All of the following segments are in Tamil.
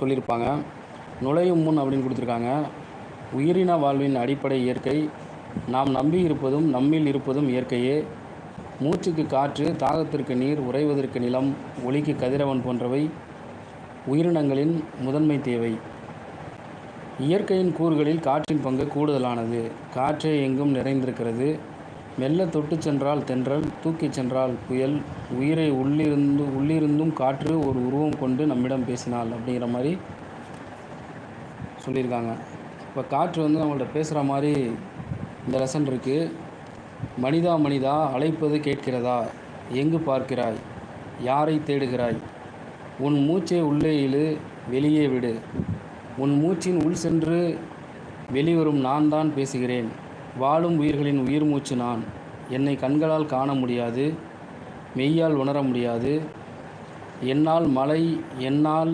சொல்லியிருப்பாங்க. நுழையும் முன் அப்படின்னு கொடுத்துருக்காங்க. உயிரின வாழ்வின் அடிப்படை இயற்கை. நாம் நம்பி இருப்பதும் நம்மில் இருப்பதும் இயற்கையே. மூச்சுக்கு காற்று தாகத்திற்கு நீர் உறைவதற்கு நிலம் ஒளிக்கு கதிரவன் போன்றவை உயிரினங்களின் முதன்மை தேவை. இயற்கையின் கூறுகளில் காற்றின் பங்கு கூடுதலானது. காற்றே எங்கும் நிறைந்திருக்கிறது. மெல்ல தொட்டுச் சென்றால் தென்றல் தூக்கிச் சென்றால் புயல் உயிரை உள்ளிருந்து உள்ளிருந்தும் காற்று ஒரு உருவம் கொண்டு நம்மிடம் பேசினாள் அப்படிங்கிற மாதிரி சொல்லியிருக்காங்க. இப்போ காற்று வந்து நம்மள்ட்ட பேசுகிற மாதிரி இந்த லெசன் இருக்குது மனிதா மனிதா அழைப்பது கேட்கிறதா? எங்கு பார்க்கிறாய்? யாரை தேடுகிறாய்? உன் மூச்சை உள்ளே இழு வெளியே விடு. உன் மூச்சின் உள் சென்று வெளிவரும் நான் தான் பேசுகிறேன். வாழும் உயிர்களின் உயிர் மூச்சு நான். என்னை கண்களால் காண முடியாது மெய்யால் உணர முடியாது. என்னால் மலை என்னால்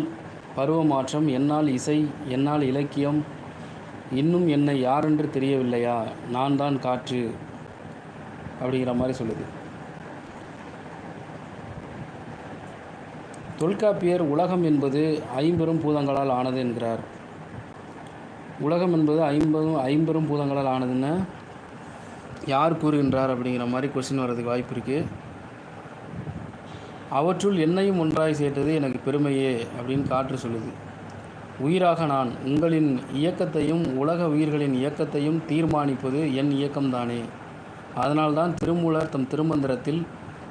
பருவமாற்றம் என்னால் இசை என்னால் இலக்கியம் இன்னும் என்னை யாரென்று தெரியவில்லையா? நான் தான் காற்று அப்படிங்கிற மாதிரி சொல்லுது. தொல்காப்பியர் உலகம் என்பது ஐம்பெரும் பூதங்களால் ஆனது என்கிறார். உலகம் என்பது ஐம்பதும் ஐம்பெரும் பூதங்களால் ஆனதுன்னு யார் கூறுகின்றார் அப்படிங்கிற மாதிரி கொஸ்டின் வர்றதுக்கு வாய்ப்பு இருக்குது அவற்றுள் என்னையும் ஒன்றாய் சேர்த்தது எனக்கு பெருமையே அப்படின்னு காற்று சொல்லுது. உயிராக நான் உங்களின் இயக்கத்தையும் உலக உயிர்களின் இயக்கத்தையும் தீர்மானிப்பது என் இயக்கம்தானே. அதனால்தான் திருமூலர் தம் திருமந்திரத்தில்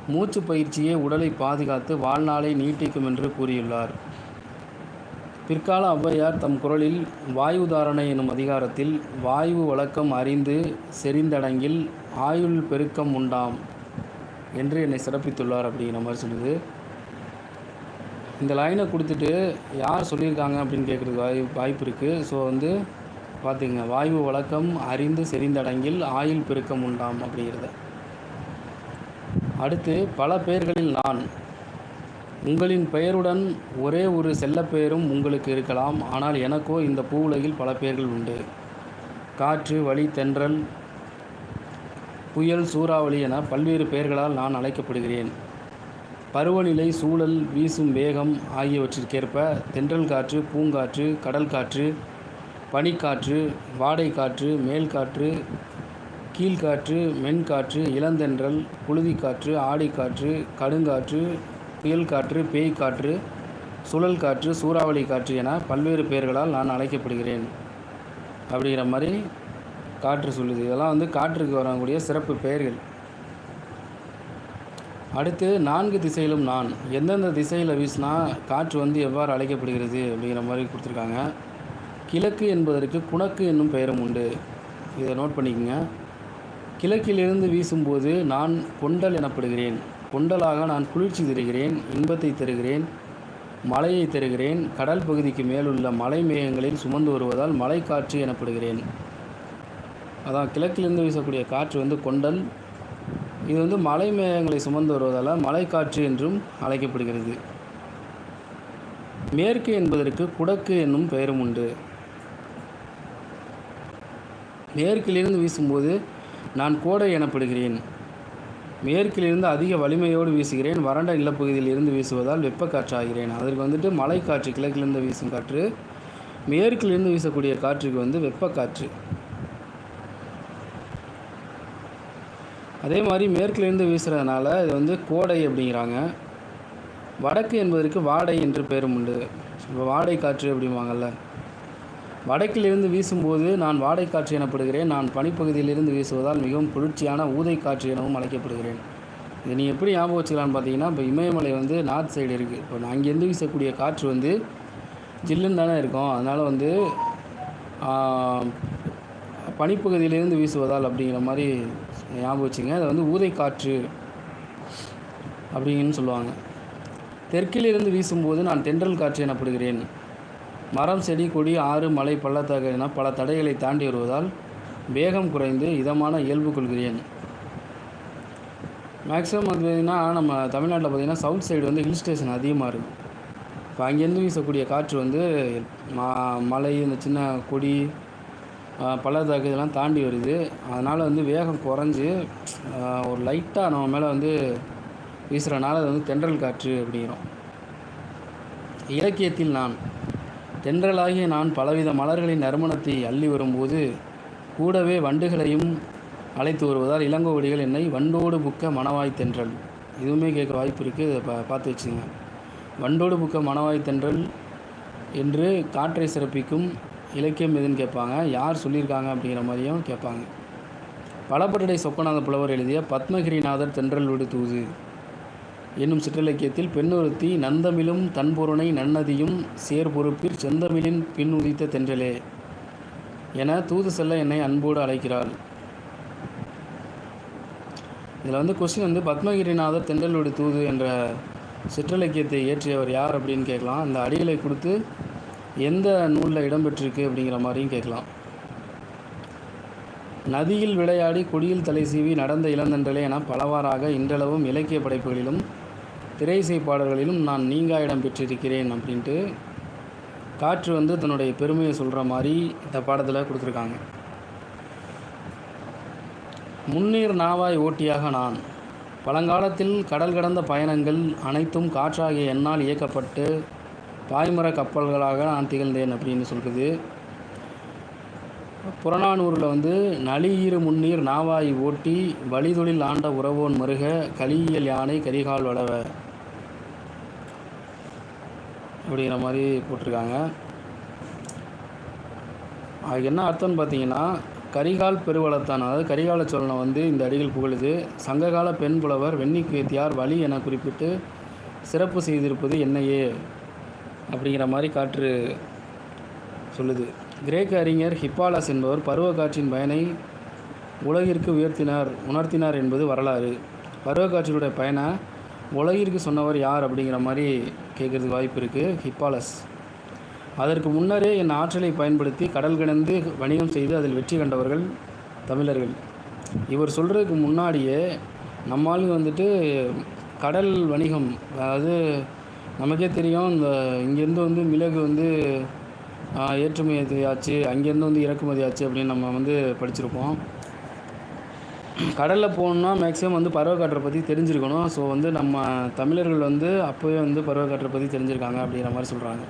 மூச்சு பயிற்சியே உடலை பாதுகாத்து வாழ்நாளை நீட்டிக்கும் என்று கூறியுள்ளார். பிற்கால ஔவையார் தம் குரலில் வாயுதாரணை எனும் அதிகாரத்தில் வாயு வழக்கம் அறிந்து செறிந்தடங்கில் ஆயுள் பெருக்கம் உண்டாம் என்று என்னை சிறப்பித்துள்ளார் அப்படிங்கிற மாதிரி சொல்லுது. இந்த லைனை கொடுத்துட்டு யார் சொல்லியிருக்காங்க அப்படின்னு கேட்குறதுக்கு வாய் வாய்ப்பு இருக்குது ஸோ வந்து பார்த்துங்க வாயு வழக்கம் அறிந்து செறிந்தடங்கில் ஆயுள் பெருக்கம் உண்டாம் அப்படிங்கிறத. அடுத்து பல பேர்களில் நான் உங்களின் பெயருடன் ஒரே ஒரு செல்லப்பெயரும் உங்களுக்கு இருக்கலாம். ஆனால் எனக்கோ இந்த பூவுலகில் பல பெயர்கள் உண்டு. காற்று வழி தென்றல் புயல் சூறாவளி என பல்வேறு பெயர்களால் நான் அழைக்கப்படுகிறேன். பருவநிலை சூழல் வீசும் வேகம் ஆகியவற்றிற்கேற்ப தென்றல் காற்று பூங்காற்று கடல் காற்று பனிக்காற்று வாடை காற்று மேல் காற்று கீழ்காற்று மென்காற்று இளந்தென்றல் புழுதிக்காற்று ஆடிக்காற்று கடுங்காற்று புயல் காற்று பேய் காற்று சுழல் காற்று சூறாவளி காற்று என பல்வேறு பெயர்களால் நான் அழைக்கப்படுகிறேன். அப்படிங்கிற மாதிரி காற்று சொல்லுது. இதெல்லாம் வந்து காற்றுக்கு வரக்கூடிய சிறப்பு பெயர்கள். அடுத்து நான்கு திசையிலும் நான். எந்தெந்த திசையில் வீசினா காற்று வந்து எவ்வாறு அழைக்கப்படுகிறது அப்படிங்கிற மாதிரி கொடுத்துருக்காங்க. கிழக்கு என்பதற்கு குணக்கு என்னும் பெயரும் உண்டு. இதை நோட் பண்ணிக்கோங்க. கிழக்கிலிருந்து வீசும்போது நான் கொண்டல் எனப்படுகிறேன். கொண்டலாக நான் குளிர்ச்சி தருகிறேன் இன்பத்தை தருகிறேன் மலையை தருகிறேன். கடல் பகுதிக்கு மேலுள்ள மலை மேகங்களில் சுமந்து வருவதால் மலைக்காற்று எனப்படுகிறேன். அதான் கிழக்கிலிருந்து வீசக்கூடிய காற்று வந்து கொண்டல். இது வந்து மலை மேகங்களை சுமந்து வருவதால் மலைக்காற்று என்றும் அழைக்கப்படுகிறது. மேற்கு என்பதற்கு குடக்கு என்னும் பெயரும் உண்டு. மேற்கிலிருந்து வீசும்போது நான் கோடை எனப்படுகிறேன். மேற்கிலிருந்து அதிக வலிமையோடு வீசுகிறேன். வறண்ட நிலப்பகுதியில் இருந்து வீசுவதால் வெப்பக்காற்றாகிறேன் அதற்கு வந்துட்டு மலைக்காற்று கிழக்கிலிருந்து வீசும் காற்று மேற்கிலிருந்து வீசக்கூடிய காற்றுக்கு வந்து வெப்பக்காற்று அதே மாதிரி மேற்கிலிருந்து வீசுறதுனால இது வந்து கோடை அப்படிங்கிறாங்க. வடக்கு என்பதற்கு வாடை என்று பெயரும் உண்டு. இப்போ வாடை காற்று அப்படிம்பாங்கல்ல. வடக்கிலிருந்து வீசும்போது நான் வாடை காற்று எனப்படுகிறேன். நான் பனிப்பகுதியிலிருந்து வீசுவதால் மிகவும் குளிர்ச்சியான ஊதை காற்று எனவும் அழைக்கப்படுகிறேன். இதை நீ எப்படி ஞாபகம் வச்சுக்கலான்னு பார்த்தீங்கன்னா இப்போ இமயமலை வந்து நார்த் சைடு இருக்குது இப்போ நான் அங்கேருந்து வீசக்கூடிய காற்று வந்து ஜில்லுன்னு தானே இருக்கும். அதனால் வந்து பனிப்பகுதியிலிருந்து வீசுவதால் அப்படிங்கிற மாதிரி ஞாபகம் வச்சுங்க. அதை வந்து ஊதை காற்று அப்படிங்கன்னு சொல்லுவாங்க. தெற்கிலிருந்து வீசும்போது நான் தென்றல் காற்று எனப்படுகிறேன். மரம் செடி கொடி ஆறு மலை பள்ளத்தாக்கு என பல தடைகளை தாண்டி வருவதால் வேகம் குறைந்து இதமான இயல்பு கொள்கிறேன். மேக்ஸிமம் வந்து பார்த்திங்கன்னா நம்ம தமிழ்நாட்டில் பார்த்திங்கன்னா சவுத் சைடு வந்து ஹில் ஸ்டேஷன் அதிகமாக இருக்கும் இப்போ அங்கேருந்து வீசக்கூடிய காற்று வந்து மா மலை இந்த சின்ன கொடி பள்ளத்தாக்கு இதெல்லாம் தாண்டி வருது. அதனால் வந்து வேகம் குறைஞ்சி ஒரு லைட்டாக நம்ம மேலே வந்து வீசுகிறனால அது வந்து தென்றல் காற்று அப்படிங்கிறோம். இலக்கியத்தில் நான் தென்றலாகிய நான் பலவித மலர்களின் நறுமணத்தை அள்ளி வரும்போது கூடவே வண்டுகளையும் அழைத்து வருவதால் இளங்கோவடிகள் என்னை வண்டோடு புக்க மணவாய் தென்றல். இதுவுமே கேட்க வாய்ப்பு இருக்குது இதை பா பார்த்து வச்சுங்க. வண்டோடு புக்க மணவாய் தென்றல் என்று காற்றை சிறப்பிக்கும் இலக்கியம் எதுன்னு கேட்பாங்க. யார் சொல்லியிருக்காங்க அப்படிங்கிற மாதிரியும் கேட்பாங்க. பலப்பட்டடை சொக்கநாத புலவர் எழுதிய பத்மகிரிநாதர் தென்றல் விடு தூது. என்னும் சிற்றிலக்கியத்தில் பெண்ணொருத்தி நந்தமிழும் தன்பொருணை நன்னதியும் சேர்பொறுப்பிற் செந்தமிழின் பின் உதித்த தென்றலே என தூது செல்ல என்னை அன்போடு அழைக்கிறாள். இதில் வந்து கொஸ்டின் வந்து பத்மகிரிநாதர் தென்றல் தூது என்ற சிற்றிலக்கியத்தை இயற்றியவர் யார் அப்படின்னு கேட்கலாம். அந்த அடிகளை கொடுத்து எந்த நூலில் இடம்பெற்றிருக்கு அப்படிங்கிற மாதிரியும் கேட்கலாம். நதியில் விளையாடி கொடியில் தலை சீவி நடந்த இளந்தன்றலே என பலவாறாக இன்றளவும் இலக்கிய படைப்புகளிலும் திரையிசை பாடல்களிலும் நான் நீங்கா இடம் பெற்றிருக்கிறேன் அப்படின்ட்டு காற்று வந்து தன்னுடைய பெருமையை சொல்கிற மாதிரி இந்த பாடத்தில் கொடுத்துருக்காங்க. முன்னீர் நாவாய் ஓட்டியாக நான் பழங்காலத்தில் கடல் கடந்த பயணங்கள் அனைத்தும் காற்றாகிய என்னால் இயக்கப்பட்டு பாய்மர கப்பல்களாக நான் திகழ்ந்தேன் அப்படின்னு சொல்கிறது புறநானூரில் வந்து நளியிரு முன்னீர் நாவாய் ஓட்டி வழிதொழில் ஆண்ட உறவோன் மருக கலியியல் யானை கரிகால் வளவ. அப்படிங்கிற மாதிரி போட்டிருக்காங்க. அதுக்கு என்ன அர்த்தம்னு பார்த்தீங்கன்னா கரிகால் பெருவளத்தான் அதாவது கரிகால சோழனை வந்து இந்த அடிகள் புகழுது. சங்ககால பெண் புலவர் வெண்ணிக்கேத்தியார் வழி என குறிப்பிட்டு சிறப்பு செய்திருப்பது என்னையே அப்படிங்கிற மாதிரி காற்று சொல்லுது. கிரேக்க அறிஞர் ஹிப்பாலஸ் என்பவர் பருவக்காற்றின் பயனை உலகிற்கு உயர்த்தினார் உணர்த்தினார் என்பது வரலாறு. பருவக்காற்றினுடைய பயனை உலகிற்கு சொன்னவர் யார் அப்படிங்கிற மாதிரி கேட்குறதுக்கு வாய்ப்பு இருக்குது ஹிப்பாலஸ். அதற்கு முன்னரே என் ஆற்றலை பயன்படுத்தி கடல் கிடந்து வணிகம் செய்து அதில் வெற்றி கண்டவர்கள் தமிழர்கள். இவர் சொல்கிறதுக்கு முன்னாடியே நம்மளுங்க வந்துட்டு கடல் வணிகம் அதாவது நமக்கே தெரியும் இந்த இங்கேருந்து வந்து மிளகு வந்து ஏற்றுமதி ஆச்சு அங்கேருந்து வந்து இறக்குமதி ஆச்சு அப்படின்னு நம்ம வந்து படிச்சிருப்போம் கடலில் போகணுன்னா மேக்ஸிமம் வந்து பருவக்காற்றை பற்றி தெரிஞ்சிருக்கணும். ஸோ வந்து நம்ம தமிழர்கள் வந்து அப்போவே வந்து பருவக்காற்றை பற்றி தெரிஞ்சிருக்காங்க அப்படிங்கிற மாதிரி சொல்கிறாங்க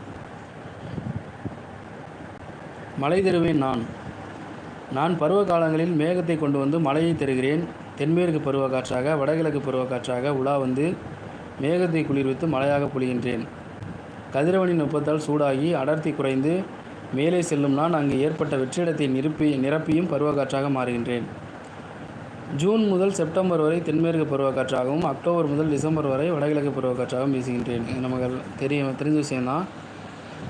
மழை தருவேன் நான். நான் பருவ காலங்களில் மேகத்தை கொண்டு வந்து மழையை தருகிறேன். தென்மேற்கு பருவக்காற்றாக வடகிழக்கு பருவக்காற்றாக உலா வந்து மேகத்தை குளிர்வித்து மழையாக பொழிகின்றேன். கதிரவனின் வெப்பத்தால் சூடாகி அடர்த்தி குறைந்து மேலே செல்லும் நான் அங்கு ஏற்பட்ட வெற்றிடத்தை நிரப்பி நிரப்பியும் பருவக்காற்றாக மாறுகின்றேன். ஜூன் முதல் செப்டம்பர் வரை தென்மேற்கு பருவக்காற்றாகவும் அக்டோபர் முதல் டிசம்பர் வரை வடகிழக்கு பருவக்காற்றாகவும் வீசுகின்றேன். இது நமக்கு தெரியும் தெரிஞ்ச விஷயந்தான்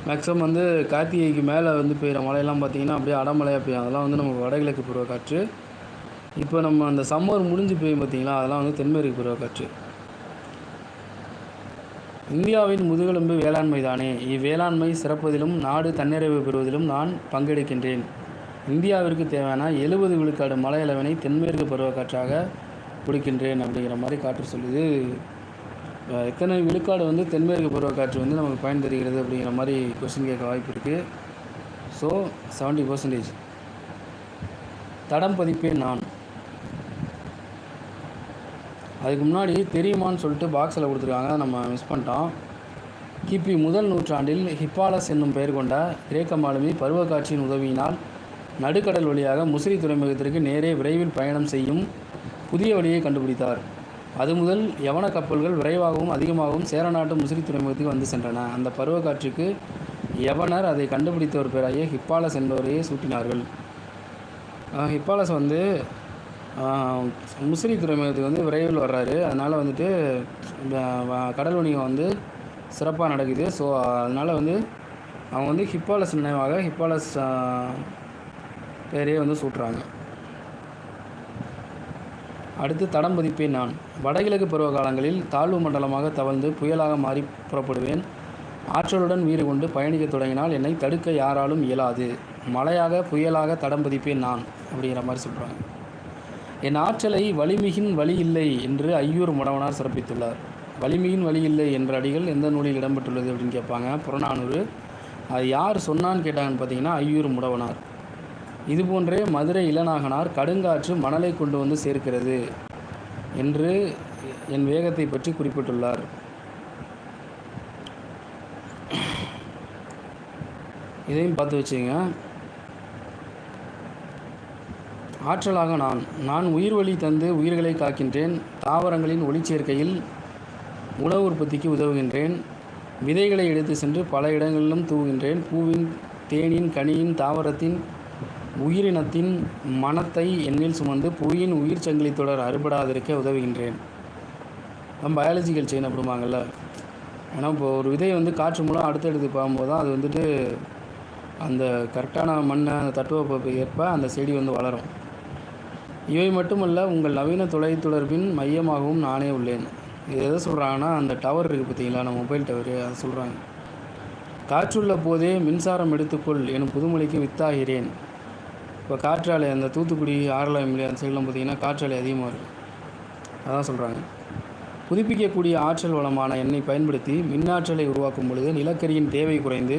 மேக்ஸிமம் வந்து கார்த்திகைக்கு மேலே வந்து பெய்கிற மழையெல்லாம் பார்த்தீங்கன்னா அப்படியே அடமழையாக பெய்யும். அதெல்லாம் வந்து நமக்கு வடகிழக்கு பருவக்காற்று. இப்போ நம்ம அந்த சம்மர் முடிஞ்சு பெய்யும் பார்த்திங்களா? அதெல்லாம் வந்து தென்மேற்கு பருவக்காற்று. இந்தியாவின் முதுகெலும்பு வேளாண்மை தானே இவ்வேளாண்மை சிறப்பதிலும் நாடு தன்னிறைவு பெறுவதிலும் நான் பங்கெடுக்கின்றேன். இந்தியாவிற்கு தேவையான எழுபது விழுக்காடு மலையளவினை தென்மேற்கு பருவக்காற்றாக பிடிக்கின்றேன் அப்படிங்கிற மாதிரி காற்று சொல்லுது. எத்தனை விழுக்காடு வந்து தென்மேற்கு பருவக்காற்று வந்து நமக்கு பயன் தருகிறது அப்படிங்கிற மாதிரி கொஸ்டின் கேட்க வாய்ப்பு இருக்குது ஸோ செவன்ட்டி பர்சன்டேஜ் தடம் பதிப்பேன் நான். அதுக்கு முன்னாடி தெரியுமான்னு சொல்லிட்டு பாக்ஸில் கொடுத்துருக்காங்க. நம்ம மிஸ் பண்ணிட்டோம். கிபி முதல் நூற்றாண்டில் ஹிப்பாலஸ் என்னும் பெயர் கொண்ட கிரேக்க மாலுமி பருவக்காட்சியின் உதவியினால் நடுக்கடல் வழியாக முசிறி துறைமுகத்திற்கு நேரே விரைவில் பயணம் செய்யும் புதிய வழியை கண்டுபிடித்தார். அது முதல் யவன கப்பல்கள் விரைவாகவும் அதிகமாகவும் சேரநாட்டு முசிறி துறைமுகத்துக்கு வந்து சென்றன. அந்த பருவக்காற்றுக்கு யவனர் அதை கண்டுபிடித்தவர் பேராகிய ஹிப்பாலஸ் என்பவரையே சூட்டினார்கள். ஹிப்பாலஸ் வந்து முசிறி துறைமுகத்துக்கு வந்து விரைவில் வர்றாரு. அதனால் வந்துட்டு கடல் வணிகம் வந்து சிறப்பாக நடக்குது. ஸோ அதனால் வந்து அவங்க வந்து ஹிப்பாலஸ் நினைவாக ஹிப்பாலஸ் பேரையே வந்து சூட்டுறாங்க. அடுத்து தடம் பதிப்பேன் நான். வடகிழக்கு பருவ காலங்களில் தாழ்வு மண்டலமாக தவழ்ந்து புயலாக மாறி புறப்படுவேன். ஆற்றலுடன் வீறு கொண்டு பயணிக்கத் தொடங்கினால் என்னை தடுக்க யாராலும் இயலாது. மழையாக புயலாக தடம் பதிப்பேன் நான் அப்படிங்கிற மாதிரி சொல்கிறாங்க என் ஆற்றலை வலிமிகின் வழி இல்லை என்று ஐயூர் முடவனார் சிறப்பித்துள்ளார். வலிமிகின் வழி இல்லை என்ற அடிகள் எந்த நூலில் இடம்பெற்றுள்ளது அப்படின்னு கேட்பாங்க. புறநானூறு. அது யார் சொன்னான்னு கேட்டாங்கன்னு பார்த்தீங்கன்னா ஐயூர் முடவனார். இதுபோன்றே மதுரை இளநாகனார் கடுங்காற்று மணலை கொண்டு வந்து சேர்க்கிறது என்று என் வேகத்தை பற்றி குறிப்பிட்டுள்ளார். இதையும் பார்த்து வச்சுங்க ஆற்றலாக நான் நான் உயிர் வழி தந்து உயிர்களை காக்கின்றேன் தாவரங்களின் ஒளிச்சேர்க்கையில் உணவு உற்பத்திக்கு உதவுகின்றேன் விதைகளை எடுத்து சென்று பல இடங்களிலும் தூவுகின்றேன் பூவின் தேனின் கனியின் தாவரத்தின் உயிரினத்தின் மனத்தை எண்ணில் சுமந்து புவியின் உயிர் சங்கிலி தொடர் அறுபடாதிருக்க உதவுகின்றேன். நம்ம பயாலஜிக்கல் செயின் அப்படிம்பாங்கல்ல ஏன்னா இப்போ ஒரு விதை வந்து காற்று மூலம் அடுத்தடுத்து போகும்போது தான் அது வந்துட்டு அந்த கரெக்டான மண்ணை அந்த தட்டுவப்பை ஏற்ப அந்த செடி வந்து வளரும். இவை மட்டுமல்ல உங்கள் நவீன தொலைத்தொடர்பின் மையமாகவும் நானே உள்ளேன். இது எதை சொல்கிறாங்கன்னா அந்த டவர் இருக்குது பார்த்தீங்களா நம்ம மொபைல் டவரு அதை சொல்கிறாங்க காற்றுள்ள போதே மின்சாரம் எடுத்துக்கொள் எனும் புதுமொழிக்கு வித்தாகிறேன். இப்போ காற்றாலை அந்த தூத்துக்குடி ஆரலாம் அந்த சைட்லாம் பார்த்தீங்கன்னா காற்றாலை அதிகமாக இருக்குது அதான் சொல்கிறாங்க புதுப்பிக்கக்கூடிய ஆற்றல் வளமான எண்ணெய் பயன்படுத்தி மின்னாற்றலை உருவாக்கும் பொழுது நிலக்கரியின் தேவை குறைந்து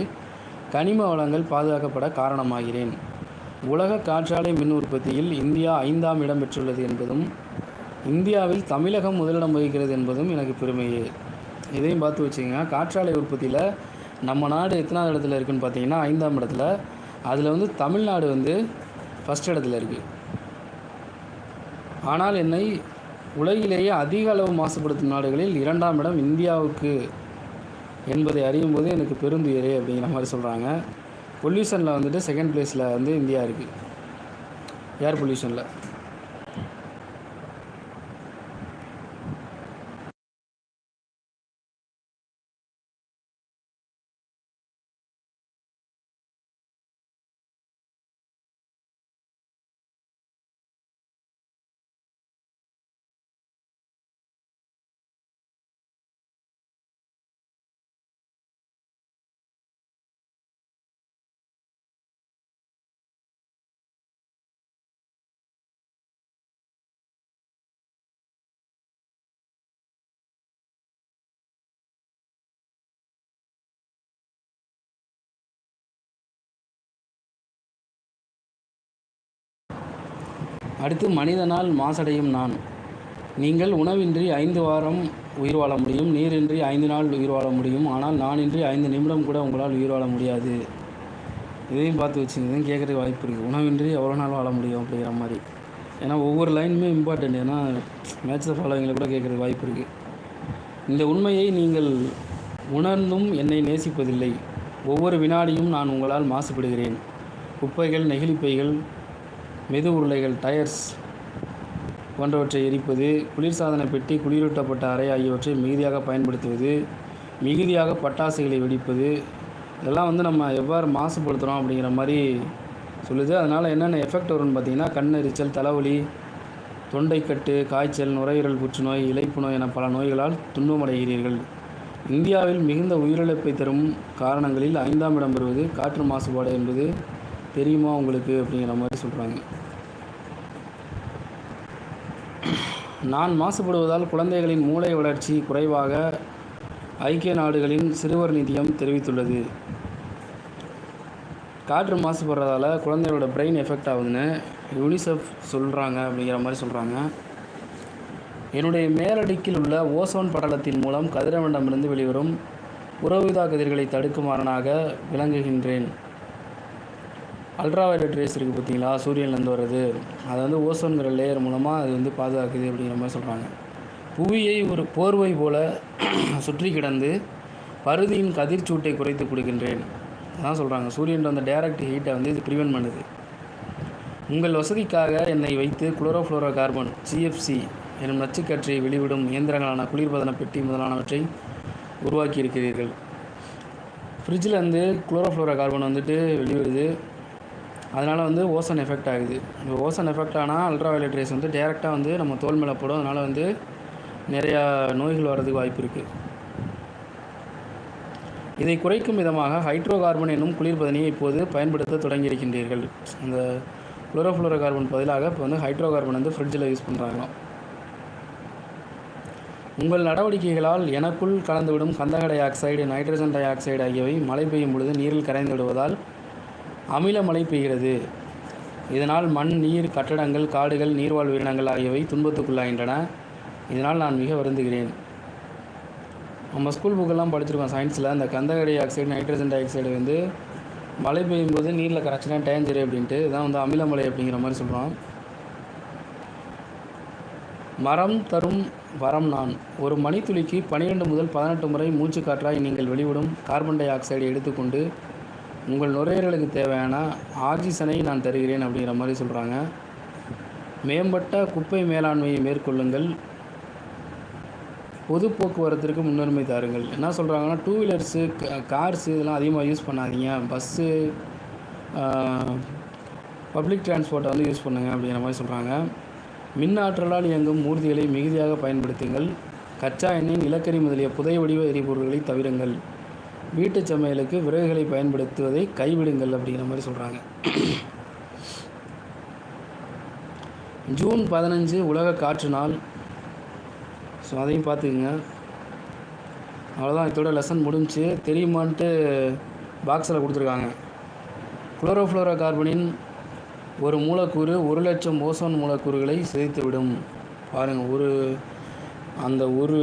கனிம வளங்கள் பாதுகாக்கப்பட காரணமாகிறேன். உலக காற்றாலை மின் உற்பத்தியில் இந்தியா ஐந்தாம் இடம் பெற்றுள்ளது என்பதும் இந்தியாவில் தமிழகம் முதலிடம் வகிக்கிறது என்பதும் எனக்கு பெருமையே. இதையும் பார்த்து வச்சிங்கன்னா காற்றாலை உற்பத்தியில் நம்ம நாடு எத்தனாவது இடத்துல இருக்குன்னு பார்த்தீங்கன்னா ஐந்தாம் இடத்துல. அதில் வந்து தமிழ்நாடு வந்து ஃபஸ்ட் இடத்துல இருக்குது ஆனால் என்னை உலகிலேயே அதிக அளவு மாசுபடுத்தும் நாடுகளில் இரண்டாம் இடம் இந்தியாவுக்கு என்பதை அறியும் போது எனக்கு பெருந்துயரே அப்படிங்கிற மாதிரி சொல்கிறாங்க பொல்யூஷனில் வந்துட்டு செகண்ட் பிளேஸில் வந்து இந்தியா இருக்குது ஏர் பொல்யூஷனில் அடுத்து மனிதனால் மாசடையும் நான். நீங்கள் உணவின்றி ஐந்து வாரம் உயிர் வாழ முடியும் நீரின்றி ஐந்து நாள் உயிர் வாழ முடியும் ஆனால் நானின்றி ஐந்து நிமிடம் கூட உங்களால் உயிர் வாழ முடியாது. இதையும் பார்த்து வச்சுங்க இதையும் கேட்குறதுக்கு வாய்ப்பு இருக்குது உணவின்றி எவ்வளோ நாள் வாழ முடியும் அப்படிங்கிற மாதிரி. ஏன்னா ஒவ்வொரு லைனுமே இம்பார்ட்டண்ட் ஏன்னா மேட்ச் ஃபாலோவிங்கில் கூட கேட்குறதுக்கு வாய்ப்பு இருக்குது இந்த உண்மையை நீங்கள் உணர்ந்தும் என்னை நேசிப்பதில்லை. ஒவ்வொரு வினாடியும் நான் உங்களால் மாசுபடுகிறேன். குப்பைகள் நெகிழிப்பைகள் மெது உருளைகள் டயர்ஸ் போன்றவற்றை எரிப்பது குளிர்சாதன பெட்டி குளிரூட்டப்பட்ட அறை ஆகியவற்றை மிகுதியாக பயன்படுத்துவது மிகுதியாக பட்டாசுகளை வெடிப்பது இதெல்லாம் வந்து நம்ம எவ்வாறு மாசுபடுத்துகிறோம் அப்படிங்கிற மாதிரி சொல்லுது. அதனால் என்னென்ன எஃபெக்ட் வரும்னு பார்த்தீங்கன்னா கண்ணெரிச்சல் தலைவலி தொண்டைக்கட்டு காய்ச்சல் நுரையீரல் புற்றுநோய் இழைப்பு நோய் என பல நோய்களால் துன்பமடைகிறீர்கள். இந்தியாவில் மிகுந்த உயிரிழப்பை தரும் காரணங்களில் ஐந்தாம் இடம் பெறுவது காற்று மாசுபாடு என்பது. தெரியுமா உங்களுக்கு அப்படிங்கிற மாதிரி சொல்கிறாங்க நான் மாசுபடுவதால் குழந்தைகளின் மூளை வளர்ச்சி குறைவாக ஐக்கிய நாடுகளின் சிறுவர் நிதியம் தெரிவித்துள்ளது. காற்று மாசுபடுறதால குழந்தைகளோட பிரெயின் எஃபெக்ட் ஆகுதுன்னு யூனிசெஃப் சொல்கிறாங்க அப்படிங்கிற மாதிரி சொல்கிறாங்க என்னுடைய மேலடுக்கில் உள்ள ஓசோன் படலத்தின் மூலம் கதிரவண்டமிருந்து வெளிவரும் உறவுதா கதிர்களை தடுக்குமாறனாக விளங்குகின்றேன். அல்ட்ரா வயலட் ரேஸ் இருக்குது பார்த்தீங்களா சூரியன்லேருந்து வர்றது. அதை வந்து ஓசோன்கிற லேயர் மூலமாக அது வந்து பாதுகாக்குது அப்படிங்கிற மாதிரி சொல்கிறாங்க புவியை ஒரு போர்வை போல சுற்றி கிடந்து பருதியின் கதிர்ச்சூட்டை குறைத்து கொடுக்கின்றேன். அதான் சொல்கிறாங்க சூரியன் அந்த டைரக்ட் ஹீட்டை வந்து இது ப்ரிவெண்ட் பண்ணுது. உங்கள் வசதிக்காக என்னை வைத்து குளோரோஃப்ளோரோ கார்பன் சிஎஃப்சி எனும் நச்சுக்கற்றை வெளிவிடும் இயந்திரங்களான குளிர்பதன பெட்டி முதலானவற்றை உருவாக்கி இருக்கிறீர்கள் ஃப்ரிட்ஜில் வந்து குளோரோஃப்ளோரோ கார்பன் வந்துட்டு வெளிவிடுது அதனால் வந்து ஓசன் எஃபெக்ட் ஆகுது. இந்த ஓசன் எஃபெக்ட் ஆனால் அல்ட்ரா வயலட் ரேஸ் வந்து டேரெக்டாக வந்து நம்ம தோல் மேலே போடும். அதனால் வந்து நிறையா நோய்கள் வர்றதுக்கு வாய்ப்பு இருக்குது இதை குறைக்கும் விதமாக ஹைட்ரோ கார்பன் என்னும் குளிர்பதனியை இப்போது பயன்படுத்த தொடங்கியிருக்கின்றீர்கள். அந்த குளோரோஃப்ளோரோ கார்பன் பதிலாக இப்போ வந்து ஹைட்ரோ கார்பன் வந்து ஃப்ரிட்ஜில் யூஸ் பண்ணுறாங்களாம் உங்கள் நடவடிக்கைகளால் எனக்குள் கலந்துவிடும் கந்தக dioxide nitrogen dioxide ஆகியவை மழை பெய்யும் பொழுது நீரில் கரைந்து விடுவதால் அமில மழை பெய்கிறது. இதனால் மண் நீர் கட்டடங்கள் காடுகள் நீர்வாழ் உயிரினங்கள் ஆகியவை துன்பத்துக்குள்ளாகின்றன. இதனால் நான் மிக வருந்துகிறேன். நம்ம ஸ்கூல் புக்கெல்லாம் படிச்சிருக்கோம் சயின்ஸில் அந்த கந்தக dioxide nitrogen dioxide வந்து மழை பெய்யும் போது நீரில் கரைச்சினா டேஞ்சரு அப்படின்ட்டு இதான் வந்து அமிலமலை அப்படிங்கிற மாதிரி சொல்கிறோம் மரம் தரும் வரம் நான். ஒரு மணித்துளிக்கு பன்னிரெண்டு முதல் பதினெட்டு முறை மூச்சு காற்றாய் நீங்கள் வெளிவிடும் கார்பன் டை ஆக்சைடை எடுத்துக்கொண்டு உங்கள் நுரையீரலுக்கு தேவையான ஆக்சிஜனை நான் தருகிறேன் அப்படிங்கிற மாதிரி சொல்கிறாங்க மேம்பட்ட குப்பை மேலாண்மையை மேற்கொள்ளுங்கள். பொது போக்குவரத்திற்கு முன்னுரிமை தாருங்கள். என்ன சொல்கிறாங்கன்னா டூ வீலர்ஸு கார்ஸு இதெல்லாம் அதிகமாக யூஸ் பண்ணாதீங்க. பஸ்ஸு பப்ளிக் டிரான்ஸ்போர்ட்டை வந்து யூஸ் பண்ணுங்கள் அப்படிங்கிற மாதிரி சொல்கிறாங்க மின் ஆற்றலால் இயங்கும் ஊர்திகளை மிகுதியாக பயன்படுத்துங்கள். கச்சா எண்ணெய் நிலக்கரி முதலிய புதை வடிவ எரிபொருள்களை தவிருங்கள். வீட்டு சமையலுக்கு விறகுகளை பயன்படுத்துவதை கைவிடுங்கள் அப்படிங்கிற மாதிரி சொல்கிறாங்க ஜூன் பதினஞ்சு உலக காற்று நாள். ஸோ அதையும் பார்த்துக்குங்க. அவ்வளோதான் இதோட லெசன் முடிஞ்சு தெரியுமான்ட்டு பாக்ஸில் கொடுத்துருக்காங்க. குளோரோஃப்ளோரோ கார்பனின் ஒரு மூலக்கூறு ஒரு லட்சம் ஓசோன் மூலக்கூறுகளை சிதைத்துவிடும். பாருங்கள் ஒரு அந்த ஒரு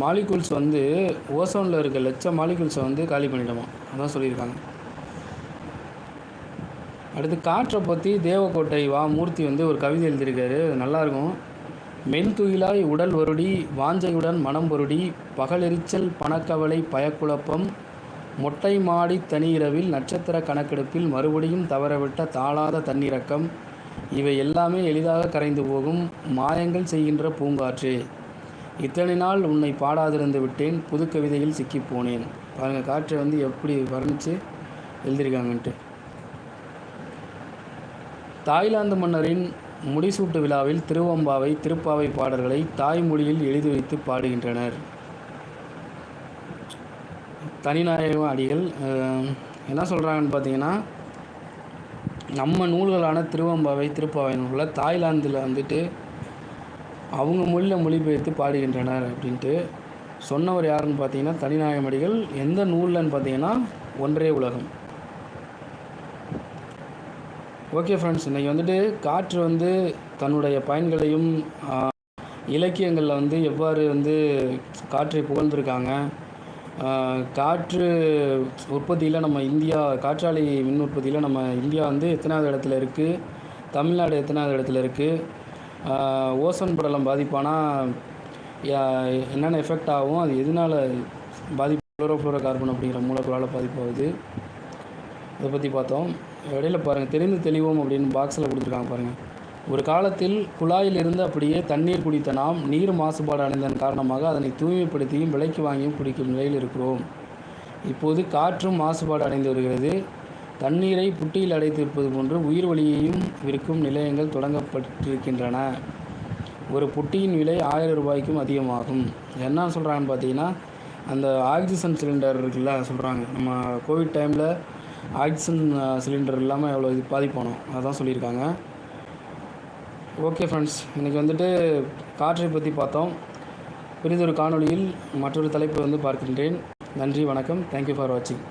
மாலிகூல்ஸ் வந்து ஓசோனில் இருக்க லட்சம் மாலிகூல்ஸை வந்து காலி பண்ணிட்டோமா அதான் சொல்லியிருக்காங்க. அடுத்து காற்றை பற்றி தேவக்கோட்டை வா மூர்த்தி வந்து ஒரு கவிதை எழுதியிருக்காரு. நல்லாயிருக்கும். மென்துயிலாய் உடல் வருடி வாஞ்சையுடன் மனம் பொருடி பகலெரிச்சல் பணக்கவலை பயக்குழப்பம் மொட்டை மாடி தனியிரவில் நட்சத்திர கணக்கெடுப்பில் மறுபடியும் தவறவிட்ட தாளாத தன்னிறக்கம் இவை எல்லாமே எளிதாக கரைந்து போகும் மாயங்கள் செய்கின்ற பூங்காற்று. இத்தனை நாள் உன்னை பாடாதிருந்து விட்டேன் புது கவிதையில் சிக்கிப் போனேன் பாருங்கள் காற்றை வந்து எப்படி வர்ணித்து எழுதியிருக்காங்கன்ட்டு. தாய்லாந்து மன்னரின் முடிசூட்டு விழாவில் திருவம்பாவை திருப்பாவை பாடல்களை தாய்மொழியில் எழுதி வைத்து பாடுகின்றனர். தனிநாயக அடிகள் என்ன சொல்கிறாங்கன்னு பார்த்தீங்கன்னா நம்ம நூல்களான திருவம்பாவை திருப்பாவை நூலில் தாய்லாந்தில் வந்துட்டு அவங்க மொழியில் மொழிபெயர்த்து பாடுகின்றனர் அப்படின்ட்டு சொன்னவர் யாருன்னு பார்த்தீங்கன்னா தனிநாயகமடிகள். எந்த நூல்லன்னு பார்த்தீங்கன்னா ஒன்றே உலகம். ஓகே ஃப்ரெண்ட்ஸ் இன்றைக்கி வந்துட்டு காற்று வந்து தன்னுடைய பயன்களையும் இலக்கியங்களில் வந்து எவ்வாறு வந்து காற்றை புகழ்ந்திருக்காங்க. காற்று உற்பத்தியில் நம்ம இந்தியா காற்றாலை மின் உற்பத்தியில் நம்ம இந்தியா வந்து எத்தனாவது இடத்துல இருக்குது தமிழ்நாடு எத்தனாவது இடத்துல இருக்குது ஓசோன் படலம் பாதிப்பானா? யா- என்னென்ன எஃபெக்ட் ஆகும்? அது எதனால் பாதிப்பு? குளோரோஃப்ளோரோ கார்பன் அப்படிங்கிற மூலக்கூறால் பாதிப்பாகுது. அதை பற்றி பார்த்தோம். இடையில பாருங்கள் தெரிந்து தெளிவோம் அப்படின்னு பாக்ஸில் கொடுத்துருக்காங்க பாருங்கள் ஒரு காலத்தில் குழாயிலிருந்து அப்படியே தண்ணீர் குடித்த நாம் நீர் மாசுபாடு அடைந்ததன் காரணமாக அதனை தூய்மைப்படுத்தியும் விலைக்கு வாங்கியும் குடிக்கும் நிலையில் இருக்கிறோம். இப்போது காற்றும் மாசுபாடு அடைந்து வருகிறது. தண்ணீரை புட்டியில் அடைத்திருப்பது போன்று உயிர் வழியையும் விற்கும் நிலையங்கள் தொடங்கப்பட்டிருக்கின்றன. ஒரு புட்டியின் விலை ஆயிரம் ரூபாய்க்கும் அதிகமாகும். என்ன சொல்கிறாங்கன்னு பார்த்தீங்கன்னா அந்த ஆக்சிஜன் சிலிண்டர் இருக்குல்ல சொல்கிறாங்க நம்ம கோவிட் டைமில் ஆக்சிஜன் சிலிண்டர் இல்லாமல் எவ்வளோ இது பாதிப்பானோம். அதான் சொல்லியிருக்காங்க. ஓகே ஃப்ரெண்ட்ஸ் இன்றைக்கி வந்துட்டு காற்றை பற்றி பார்த்தோம். பெரிதொரு காணொளியில் மற்றொரு தலைப்பை வந்து பார்க்கின்றேன். நன்றி வணக்கம். தேங்க்யூ ஃபார் வாட்சிங்